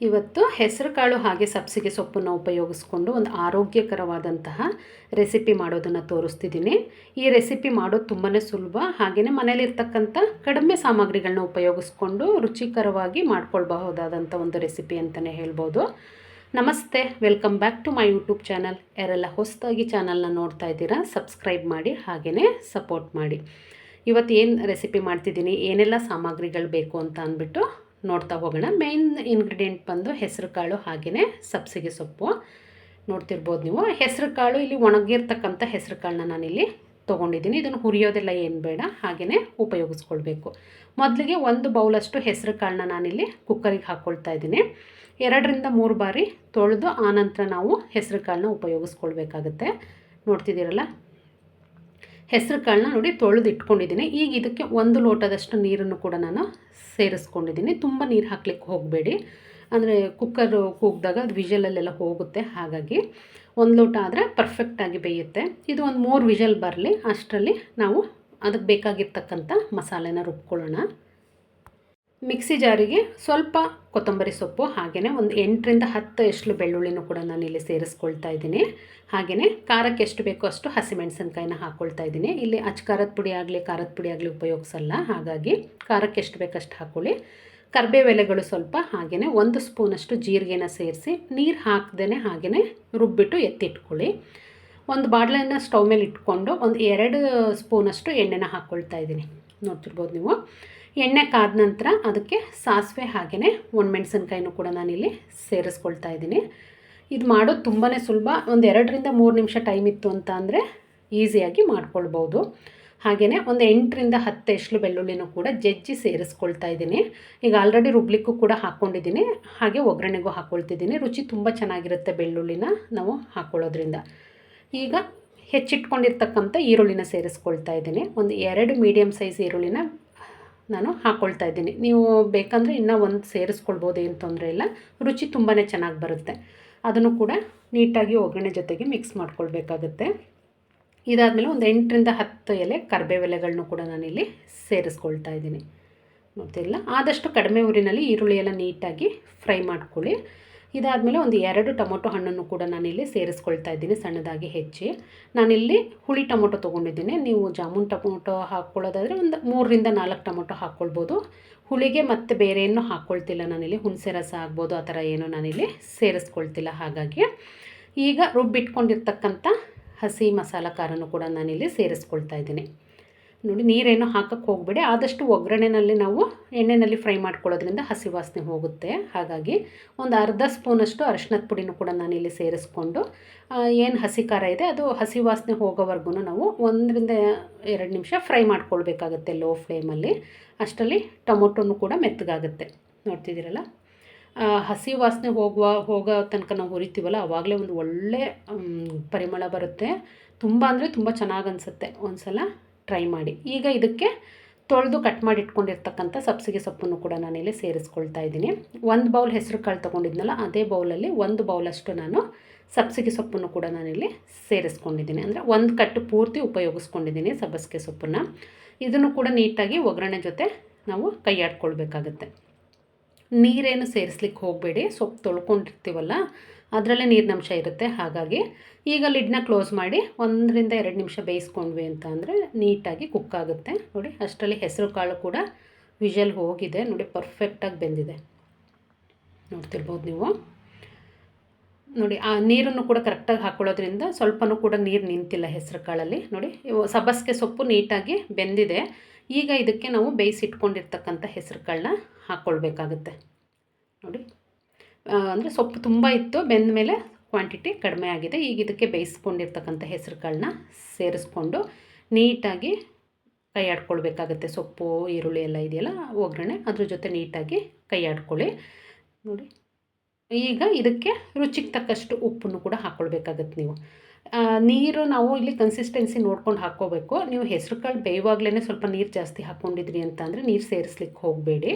ಇವತ್ತು ಹೆಸರುಕಾಳು ಹಾಗೆ ಸಬ್ಸಿಗೆ ಸೊಪ್ಪನ್ನು ಉಪಯೋಗಿಸ್ಕೊಂಡು ಒಂದು ಆರೋಗ್ಯಕರವಾದಂತಹ ರೆಸಿಪಿ ಮಾಡೋದನ್ನು ತೋರಿಸ್ತಿದ್ದೀನಿ. ಈ ರೆಸಿಪಿ ಮಾಡೋದು ತುಂಬಾ ಸುಲಭ. ಹಾಗೆಯೇ ಮನೇಲಿರ್ತಕ್ಕಂಥ ಕಡಿಮೆ ಸಾಮಗ್ರಿಗಳನ್ನ ಉಪಯೋಗಿಸ್ಕೊಂಡು ರುಚಿಕರವಾಗಿ ಮಾಡ್ಕೊಳ್ಬಹುದಾದಂಥ ಒಂದು ರೆಸಿಪಿ ಅಂತಲೇ ಹೇಳ್ಬೋದು. ನಮಸ್ತೆ, welcome back to my YouTube channel. ಯಾರೆಲ್ಲ ಹೊಸದಾಗಿ ಚಾನಲ್ನ ನೋಡ್ತಾ ಇದ್ದೀರಾ, ಸಬ್ಸ್ಕ್ರೈಬ್ ಮಾಡಿ ಹಾಗೆಯೇ ಸಪೋರ್ಟ್ ಮಾಡಿ. ಇವತ್ತು ಏನು ರೆಸಿಪಿ ಮಾಡ್ತಿದ್ದೀನಿ, ಏನೆಲ್ಲ ಸಾಮಗ್ರಿಗಳು ಬೇಕು ಅಂತ ಅಂದ್ಬಿಟ್ಟು ನೋಡ್ತಾ ಹೋಗೋಣ. ಮೇಯ್ನ್ ಇಂಗ್ರೀಡಿಯೆಂಟ್ ಬಂದು ಹೆಸರು ಕಾಳು ಹಾಗೆಯೇ ಸಬ್ಸಿಗೆ ಸೊಪ್ಪು. ನೋಡ್ತಿರ್ಬೋದು ನೀವು. ಹೆಸರು ಕಾಳು ಇಲ್ಲಿ ಒಣಗಿರ್ತಕ್ಕಂಥ ಹೆಸರು ಕಾಳನ್ನ ನಾನಿಲ್ಲಿ ತೊಗೊಂಡಿದ್ದೀನಿ. ಇದನ್ನು ಹುರಿಯೋದೆಲ್ಲ ಏನು ಬೇಡ ಹಾಗೆಯೇ ಉಪಯೋಗಿಸ್ಕೊಳ್ಬೇಕು. ಮೊದಲಿಗೆ ಒಂದು ಬೌಲಷ್ಟು ಹೆಸರು ಕಾಳನ್ನ ನಾನಿಲ್ಲಿ ಕುಕ್ಕರಿಗೆ ಹಾಕ್ಕೊಳ್ತಾ ಇದ್ದೀನಿ. ಎರಡರಿಂದ ಮೂರು ಬಾರಿ ತೊಳೆದು ಆನಂತರ ನಾವು ಹೆಸರು ಕಾಳನ್ನ ಉಪಯೋಗಿಸ್ಕೊಳ್ಬೇಕಾಗತ್ತೆ. ನೋಡ್ತಿದ್ದೀರಲ್ಲ? ಹೆಸರು ಕಾಳನ್ನ ನೋಡಿ ತೊಳೆದು ಇಟ್ಕೊಂಡಿದ್ದೀನಿ ಈಗ ಇದಕ್ಕೆ ಒಂದು ಲೋಟದಷ್ಟು ನೀರನ್ನು ಕೂಡ ನಾನು ಸೇರಿಸ್ಕೊಂಡಿದ್ದೀನಿ. ತುಂಬ ನೀರು ಹಾಕ್ಲಿಕ್ಕೆ ಹೋಗಬೇಡಿ. ಅಂದರೆ ಕುಕ್ಕರ್ ಕೂಗಿದಾಗ ಅದು ವಿಷಲಲ್ಲೆಲ್ಲ ಹೋಗುತ್ತೆ. ಹಾಗಾಗಿ ಒಂದು ಲೋಟ ಆದರೆ ಪರ್ಫೆಕ್ಟಾಗಿ ಬೇಯುತ್ತೆ. ಇದು ಒಂದು ಮೂರು ವಿಷಲ್ ಬರಲಿ, ಅಷ್ಟರಲ್ಲಿ ನಾವು ಅದಕ್ಕೆ ಬೇಕಾಗಿರ್ತಕ್ಕಂಥ ಮಸಾಲೆನ ರುಬ್ಕೊಳ್ಳೋಣ. ಮಿಕ್ಸಿ ಜಾರಿಗೆ ಸ್ವಲ್ಪ ಕೊತ್ತಂಬರಿ ಸೊಪ್ಪು ಹಾಗೆಯೇ ಒಂದು ಎಂಟರಿಂದ ಹತ್ತು ಎಷ್ಟು ಬೆಳ್ಳುಳ್ಳಿನೂ ಕೂಡ ನಾನು ಇಲ್ಲಿ ಸೇರಿಸ್ಕೊಳ್ತಾ ಇದ್ದೀನಿ. ಹಾಗೆಯೇ ಖಾರಕ್ಕೆ ಎಷ್ಟು ಬೇಕೋ ಅಷ್ಟು ಹಸಿಮೆಣಸಿನ್ಕಾಯಿನ ಹಾಕ್ಕೊಳ್ತಾ ಇದ್ದೀನಿ. ಇಲ್ಲಿ ಅಚ್ಚ ಖಾರದ ಪುಡಿ ಆಗಲಿ, ಖಾರದ ಪುಡಿ ಆಗಲಿ ಉಪಯೋಗಿಸಲ್ಲ. ಹಾಗಾಗಿ ಖಾರಕ್ಕೆ ಎಷ್ಟು ಬೇಕಷ್ಟು ಹಾಕ್ಕೊಳ್ಳಿ ಕರ್ಬೇವೆಲೆಗಳು ಸ್ವಲ್ಪ ಹಾಗೆಯೇ ಒಂದು ಸ್ಪೂನಷ್ಟು ಜೀರಿಗೆನ ಸೇರಿಸಿ ನೀರು ಹಾಕ್ದೇ ಹಾಗೆಯೇ ರುಬ್ಬಿಟ್ಟು ಎತ್ತಿಟ್ಕೊಳ್ಳಿ. ಒಂದು ಬಾಟ್ಲನ್ನು ಸ್ಟೌವ್ ಮೇಲೆ ಇಟ್ಕೊಂಡು ಒಂದು ಎರಡು ಸ್ಪೂನಷ್ಟು ಎಣ್ಣೆನ ಹಾಕ್ಕೊಳ್ತಾ ಇದ್ದೀನಿ. ನೋಡ್ತಿರ್ಬೋದು ನೀವು. ಎಣ್ಣೆ ಕಾದ ನಂತರ ಅದಕ್ಕೆ ಸಾಸಿವೆ ಹಾಗೆಯೇ ಒಣಮೆಣ್ಸಿನ್ಕಾಯಿನೂ ಕೂಡ ನಾನಿಲ್ಲಿ ಸೇರಿಸ್ಕೊಳ್ತಾ ಇದ್ದೀನಿ. ಇದು ಮಾಡೋದು ತುಂಬಾ ಸುಲಭ. ಒಂದು ಎರಡರಿಂದ ಮೂರು ನಿಮಿಷ ಟೈಮ್ ಇತ್ತು ಅಂತ ಅಂದರೆ ಈಸಿಯಾಗಿ ಮಾಡ್ಕೊಳ್ಬೋದು. ಹಾಗೆಯೇ ಒಂದು ಎಂಟರಿಂದ ಹತ್ತು ಎಷ್ಟು ಬೆಳ್ಳುಳ್ಳಿನೂ ಕೂಡ ಜಜ್ಜಿ ಸೇರಿಸ್ಕೊಳ್ತಾ ಇದ್ದೀನಿ. ಈಗ ಆಲ್ರೆಡಿ ರುಬ್ಲಿಕ್ಕೂ ಕೂಡ ಹಾಕ್ಕೊಂಡಿದ್ದೀನಿ ಹಾಗೆ ಒಗ್ಗರಣೆಗೂ ಹಾಕ್ಕೊಳ್ತಿದ್ದೀನಿ ರುಚಿ ತುಂಬ ಚೆನ್ನಾಗಿರುತ್ತೆ ಬೆಳ್ಳುಳ್ಳಿನ ನಾವು ಹಾಕ್ಕೊಳ್ಳೋದ್ರಿಂದ ಈಗ ಹೆಚ್ಚಿಟ್ಕೊಂಡಿರ್ತಕ್ಕಂಥ ಈರುಳ್ಳಿನ ಸೇರಿಸ್ಕೊಳ್ತಾ ಇದ್ದೀನಿ. ಒಂದು ಎರಡು ಮೀಡಿಯಮ್ ಸೈಜ್ ಈರುಳ್ಳಿನ ನಾನು ಹಾಕ್ಕೊಳ್ತಾ ಇದ್ದೀನಿ. ನೀವು ಬೇಕಂದರೆ ಇನ್ನೂ ಒಂದು ಸೇರಿಸ್ಕೊಳ್ಬೋದು, ಏನು ತೊಂದರೆ ಇಲ್ಲ. ರುಚಿ ತುಂಬಾ ಚೆನ್ನಾಗಿ ಬರುತ್ತೆ. ಅದನ್ನು ಕೂಡ ನೀಟಾಗಿ ಒಗ್ಗರಣೆ ಜೊತೆಗೆ ಮಿಕ್ಸ್ ಮಾಡ್ಕೊಳ್ಬೇಕಾಗುತ್ತೆ. ಇದಾದಮೇಲೆ ಒಂದು ಎಂಟರಿಂದ ಹತ್ತು ಎಲೆ ಕರ್ಬೇವೆಲೆಗಳನ್ನು ಕೂಡ ನಾನಿಲ್ಲಿ ಸೇರಿಸ್ಕೊಳ್ತಾ ಇದ್ದೀನಿ. ಗೊತ್ತಿಲ್ಲ ಆದಷ್ಟು ಕಡಿಮೆ ಊರಿನಲ್ಲಿ ಈರುಳ್ಳಿ ಎಲ್ಲ ನೀಟಾಗಿ ಫ್ರೈ ಮಾಡ್ಕೊಳ್ಳಿ. ಇದಾದಮೇಲೆ ಒಂದು ಎರಡು ಟೊಮೊಟೊ ಹಣ್ಣನ್ನು ಕೂಡ ನಾನಿಲ್ಲಿ ಸೇರಿಸ್ಕೊಳ್ತಾ ಇದ್ದೀನಿ, ಸಣ್ಣದಾಗಿ ಹೆಚ್ಚಿ. ನಾನಿಲ್ಲಿ ಹುಳಿ ಟೊಮೊಟೊ ತೊಗೊಂಡಿದ್ದೀನಿ. ನೀವು ಜಾಮೂನ್ ಟೊಮೊಟೊ ಹಾಕ್ಕೊಳ್ಳೋದಾದರೆ ಒಂದು ಮೂರರಿಂದ ನಾಲ್ಕು ಟೊಮೊಟೊ ಹಾಕ್ಕೊಳ್ಬೋದು. ಹುಳಿಗೆ ಮತ್ತು ಬೇರೆ ಏನು ಹಾಕ್ಕೊಳ್ತಿಲ್ಲ ನಾನಿಲ್ಲಿ. ಹುಣಸೆ ರಸ ಆಗ್ಬೋದು, ಆ ಥರ ಏನೂ ನಾನಿಲ್ಲಿ ಸೇರಿಸ್ಕೊಳ್ತಿಲ್ಲ ಹಾಗಾಗಿ. ಈಗ ರುಬ್ಬಿಟ್ಕೊಂಡಿರ್ತಕ್ಕಂಥ ಹಸಿ ಮಸಾಲ ಖಾರನೂ ಕೂಡ ನಾನಿಲ್ಲಿ ಸೇರಿಸ್ಕೊಳ್ತಾ ಇದ್ದೀನಿ. ನೋಡಿ, ನೀರೇನು ಹಾಕಕ್ಕೆ ಹೋಗಬೇಡಿ. ಆದಷ್ಟು ಒಗ್ಗರಣೆನಲ್ಲಿ ನಾವು ಎಣ್ಣೆಯಲ್ಲಿ ಫ್ರೈ ಮಾಡ್ಕೊಳ್ಳೋದ್ರಿಂದ ಹಸಿ ವಾಸನೆ ಹೋಗುತ್ತೆ. ಹಾಗಾಗಿ ಒಂದು ಅರ್ಧ ಸ್ಪೂನಷ್ಟು ಅರಶಿನದ ಪುಡಿನೂ ಕೂಡ ನಾನಿಲ್ಲಿ ಸೇರಿಸ್ಕೊಂಡು ಏನು ಹಸಿ ಖಾರ ಇದೆ ಅದು ಹಸಿ ವಾಸನೆ ಹೋಗೋವರೆಗೂ ನಾವು ಒಂದರಿಂದ ಎರಡು ನಿಮಿಷ ಫ್ರೈ ಮಾಡ್ಕೊಳ್ಬೇಕಾಗತ್ತೆ ಲೋ ಫ್ಲೇಮಲ್ಲಿ. ಅಷ್ಟರಲ್ಲಿ ಟೊಮೊಟೊನು ಕೂಡ ಮೆತ್ತಗಾಗುತ್ತೆ. ನೋಡ್ತಿದ್ದೀರಲ್ಲ? ಹಸಿ ವಾಸನೆ ಹೋಗುವ, ಹೋಗೋ ತನಕ ನಾವು ಹುರಿತೀವಲ್ಲ ಆವಾಗಲೇ ಒಂದು ಒಳ್ಳೆ ಪರಿಮಳ ಬರುತ್ತೆ. ತುಂಬ ಅಂದರೆ ತುಂಬ ಚೆನ್ನಾಗಿ ಅನಿಸುತ್ತೆ ಒಂದು ಸಲ ಟ್ರೈ ಮಾಡಿ. ಈಗ ಇದಕ್ಕೆ ತೊಳೆದು ಕಟ್ ಮಾಡಿ ಇಟ್ಕೊಂಡಿರ್ತಕ್ಕಂಥ ಸಬ್ಸಿಗೆ ಸೊಪ್ಪನ್ನು ಕೂಡ ನಾನಿಲ್ಲಿ ಸೇರಿಸ್ಕೊಳ್ತಾ ಇದ್ದೀನಿ. ಒಂದು ಬೌಲ್ ಹೆಸರು ಕಾಳು ತೊಗೊಂಡಿದ್ನಲ್ಲ, ಅದೇ ಬೌಲಲ್ಲಿ ಒಂದು ಬೌಲಷ್ಟು ನಾನು ಸಬ್ಸಿಗೆ ಸೊಪ್ಪನ್ನು ಕೂಡ ನಾನಿಲ್ಲಿ ಸೇರಿಸ್ಕೊಂಡಿದ್ದೀನಿ. ಅಂದರೆ ಒಂದು ಕಟ್ಟು ಪೂರ್ತಿ ಉಪಯೋಗಿಸ್ಕೊಂಡಿದ್ದೀನಿ ಸಬ್ಬಸಿಗೆ ಸೊಪ್ಪನ್ನು. ಇದನ್ನು ಕೂಡ ನೀಟಾಗಿ ಒಗ್ಗರಣೆ ಜೊತೆ ನಾವು ಕೈಯಾಡ್ಕೊಳ್ಬೇಕಾಗತ್ತೆ ನೀರೇನು ಸೇರಿಸ್ಲಿಕ್ಕೆ ಹೋಗಬೇಡಿ, ಸೊಪ್ಪು ತೊಳ್ಕೊಂಡಿರ್ತೀವಲ್ಲ ಅದರಲ್ಲೇ ನೀರಿನಂಶ ಇರುತ್ತೆ. ಹಾಗಾಗಿ ಈಗ ಲಿಡ್ನ ಕ್ಲೋಸ್ ಮಾಡಿ ಒಂದರಿಂದ ಎರಡು ನಿಮಿಷ ಬೇಯಿಸ್ಕೊಂಡ್ವಿ ಅಂತ ಅಂದರೆ ನೀಟಾಗಿ ಕುಕ್ ಆಗುತ್ತೆ. ನೋಡಿ, ಅಷ್ಟರಲ್ಲಿ ಹೆಸರು ಕಾಳು ಕೂಡ ವಿಷಲ್ ಹೋಗಿದೆ. ನೋಡಿ ಪರ್ಫೆಕ್ಟಾಗಿ ಬೆಂದಿದೆ. ನೋಡ್ತಿರ್ಬೋದು ನೀವು. ನೋಡಿ, ಆ ನೀರನ್ನು ಕೂಡ ಕರೆಕ್ಟಾಗಿ ಹಾಕ್ಕೊಳ್ಳೋದ್ರಿಂದ ಸ್ವಲ್ಪನೂ ಕೂಡ ನೀರು ನಿಂತಿಲ್ಲ ಹೆಸರು ಕಾಳಲ್ಲಿ. ನೋಡಿ ಸಬಸ್ಗೆ ಸೊಪ್ಪು ನೀಟಾಗಿ ಬೆಂದಿದೆ. ಈಗ ಇದಕ್ಕೆ ನಾವು ಬೇಯಿಸಿಟ್ಕೊಂಡಿರ್ತಕ್ಕಂಥ ಹೆಸರು ಕಾಳನ್ನ ಹಾಕ್ಕೊಳ್ಬೇಕಾಗುತ್ತೆ ಅಂದರೆ ಸೊಪ್ಪು ತುಂಬ ಇತ್ತು, ಬೆಂದ ಮೇಲೆ ಕ್ವಾಂಟಿಟಿ ಕಡಿಮೆ ಆಗಿದೆ. ಈಗ ಇದಕ್ಕೆ ಬೇಯಿಸ್ಕೊಂಡಿರ್ತಕ್ಕಂಥ ಹೆಸರು ಕಾಳನ್ನ ಸೇರಿಸ್ಕೊಂಡು ನೀಟಾಗಿ ಕೈ ಆಡ್ಕೊಳ್ಬೇಕಾಗತ್ತೆ ಸೊಪ್ಪು, ಈರುಳ್ಳಿ ಎಲ್ಲ ಇದೆಯಲ್ಲ, ಒಗ್ಗರಣೆ, ಅದ್ರ ಜೊತೆ ನೀಟಾಗಿ ಕೈಯಾಡ್ಕೊಳ್ಳಿ. ನೋಡಿ. ಈಗ ಇದಕ್ಕೆ ರುಚಿಗೆ ತಕ್ಕಷ್ಟು ಉಪ್ಪನ್ನು ಕೂಡ ಹಾಕ್ಕೊಳ್ಬೇಕಾಗತ್ತೆ ನೀವು. ನೀರು ನಾವು ಇಲ್ಲಿ ಕನ್ಸಿಸ್ಟೆನ್ಸಿ ನೋಡ್ಕೊಂಡು ಹಾಕ್ಕೋಬೇಕು. ನೀವು ಹೆಸರು ಕಾಳು ಬೇಯುವಾಗಲೇ ಸ್ವಲ್ಪ ನೀರು ಜಾಸ್ತಿ ಹಾಕ್ಕೊಂಡಿದ್ರಿ ಅಂತ ಅಂದರೆ ನೀರು ಸೇರಿಸ್ಲಿಕ್ಕೆ ಹೋಗಬೇಡಿ.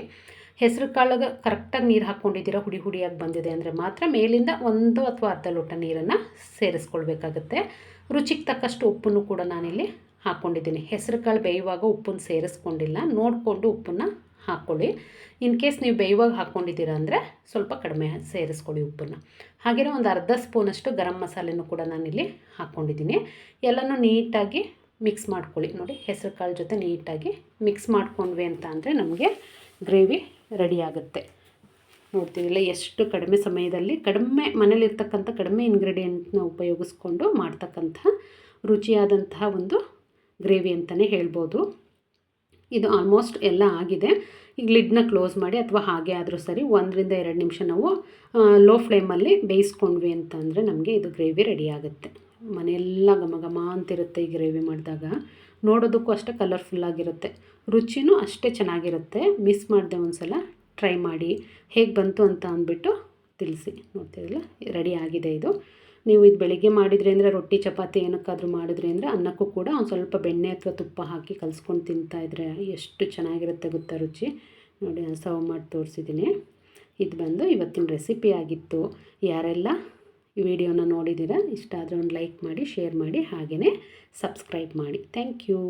ಹೆಸರು ಕಾಳಿಗೆ ಕರೆಕ್ಟಾಗಿ ನೀರು ಹಾಕ್ಕೊಂಡಿದ್ದೀರಾ ಹುಡಿ ಹುಡಿಯಾಗಿ ಬಂದಿದೆ ಅಂದರೆ ಮಾತ್ರ ಮೇಲಿಂದ ಒಂದು ಅಥವಾ ಅರ್ಧ ಲೋಟ ನೀರನ್ನು ಸೇರಿಸ್ಕೊಳ್ಬೇಕಾಗತ್ತೆ. ರುಚಿಗೆ ತಕ್ಕಷ್ಟು ಉಪ್ಪನ್ನು ಕೂಡ ನಾನಿಲ್ಲಿ ಹಾಕ್ಕೊಂಡಿದ್ದೀನಿ ಹೆಸರು ಕಾಳು ಬೇಯುವಾಗ ಉಪ್ಪನ್ನು ಸೇರಿಸ್ಕೊಂಡಿಲ್ಲ. ನೋಡಿಕೊಂಡು ಉಪ್ಪನ್ನು ಹಾಕ್ಕೊಳ್ಳಿ ಇನ್ ಕೇಸ್ ನೀವು ಬೇಯುವಾಗ ಹಾಕ್ಕೊಂಡಿದ್ದೀರಾ ಅಂದರೆ ಸ್ವಲ್ಪ ಕಡಿಮೆ ಸೇರಿಸ್ಕೊಳ್ಳಿ ಉಪ್ಪನ್ನು. ಹಾಗೆಯೇ ಒಂದು ಅರ್ಧ ಸ್ಪೂನಷ್ಟು ಗರಂ ಮಸಾಲೆನೂ ಕೂಡ ನಾನಿಲ್ಲಿ ಹಾಕ್ಕೊಂಡಿದ್ದೀನಿ ಎಲ್ಲನೂ ನೀಟಾಗಿ ಮಿಕ್ಸ್ ಮಾಡ್ಕೊಳ್ಳಿ. ನೋಡಿ, ಹೆಸರು ಕಾಳು ಜೊತೆ ನೀಟಾಗಿ ಮಿಕ್ಸ್ ಮಾಡ್ಕೊಂಡ್ವಿ ಅಂತ ಅಂದರೆ ನಮಗೆ ಗ್ರೇವಿ ರೆಡಿ ಆಗುತ್ತೆ. ನೋಡ್ತೀವಿಲ್ಲ ಎಷ್ಟು ಕಡಿಮೆ ಸಮಯದಲ್ಲಿ ಕಡಿಮೆ ಮನೇಲಿರ್ತಕ್ಕಂಥ ಕಡಿಮೆ ಇಂಗ್ರೀಡಿಯೆಂಟ್ನ ಉಪಯೋಗಿಸ್ಕೊಂಡು ಮಾಡ್ತಕ್ಕಂಥ ರುಚಿಯಾದಂತಹ ಒಂದು ಗ್ರೇವಿ ಅಂತಲೇ ಹೇಳ್ಬೋದು. ಇದು ಆಲ್ಮೋಸ್ಟ್ ಎಲ್ಲ ಆಗಿದೆ. ಈಗ ಲಿಡ್ನ ಕ್ಲೋಸ್ ಮಾಡಿ ಅಥವಾ ಹಾಗೆ ಆದರೂ ಸರಿ ಒಂದರಿಂದ ಎರಡು ನಿಮಿಷ ನಾವು ಲೋ ಫ್ಲೇಮಲ್ಲಿ ಬೇಯಿಸ್ಕೊಂಡ್ವಿ ಅಂತಂದರೆ ನಮಗೆ ಇದು ಗ್ರೇವಿ ರೆಡಿ ಆಗುತ್ತೆ. ಮನೆಯೆಲ್ಲ ಘಮ ಘಮ ಅಂತಿರುತ್ತೆ ಈ ಗ್ರೇವಿ ಮಾಡಿದಾಗ. ನೋಡೋದಕ್ಕೂ ಅಷ್ಟೇ ಕಲರ್ಫುಲ್ಲಾಗಿರುತ್ತೆ ರುಚಿನೂ ಅಷ್ಟೇ ಚೆನ್ನಾಗಿರುತ್ತೆ. ಮಿಸ್ ಮಾಡಿದೆ ಒಂದು ಸಲ ಟ್ರೈ ಮಾಡಿ. ಹೇಗೆ ಬಂತು ಅಂತ ಅಂದ್ಬಿಟ್ಟು ತಿಳಿಸಿ. ನೋಡ್ತಿರಲ್ಲ ರೆಡಿ ಆಗಿದೆ ಇದು. ನೀವು ಇದು ಬೆಳಿಗ್ಗೆ ಮಾಡಿದ್ರಿ ಅಂದರೆ ರೊಟ್ಟಿ, ಚಪಾತಿ ಏನಕ್ಕಾದರೂ ಮಾಡಿದ್ರಿ ಅಂದರೆ ಅನ್ನಕ್ಕೂ ಕೂಡ ಒಂದು ಸ್ವಲ್ಪ ಬೆಣ್ಣೆ ಅಥವಾ ತುಪ್ಪ ಹಾಕಿ ಕಲಿಸ್ಕೊಂಡು ತಿಂತಾಯಿದ್ರೆ ಎಷ್ಟು ಚೆನ್ನಾಗಿರುತ್ತೆ ಗೊತ್ತಾ ರುಚಿ? ನೋಡಿ ಸರ್ವ್ ಮಾಡಿ ತೋರಿಸಿದ್ದೀನಿ ಇದು ಬಂದು ಇವತ್ತಿನ ರೆಸಿಪಿ ಆಗಿತ್ತು. ಯಾರೆಲ್ಲ ವಿಡಿಯೋನ ನೋಡಿದ್ದೀರಾ? ಇಷ್ಟ ಆದರೆ ಒಂದು ಲೈಕ್ ಮಾಡಿ ಶೇರ್ ಮಾಡಿ ಹಾಗೆಯೇ ಸಬ್ಸ್ಕ್ರೈಬ್ ಮಾಡಿ. Thank you.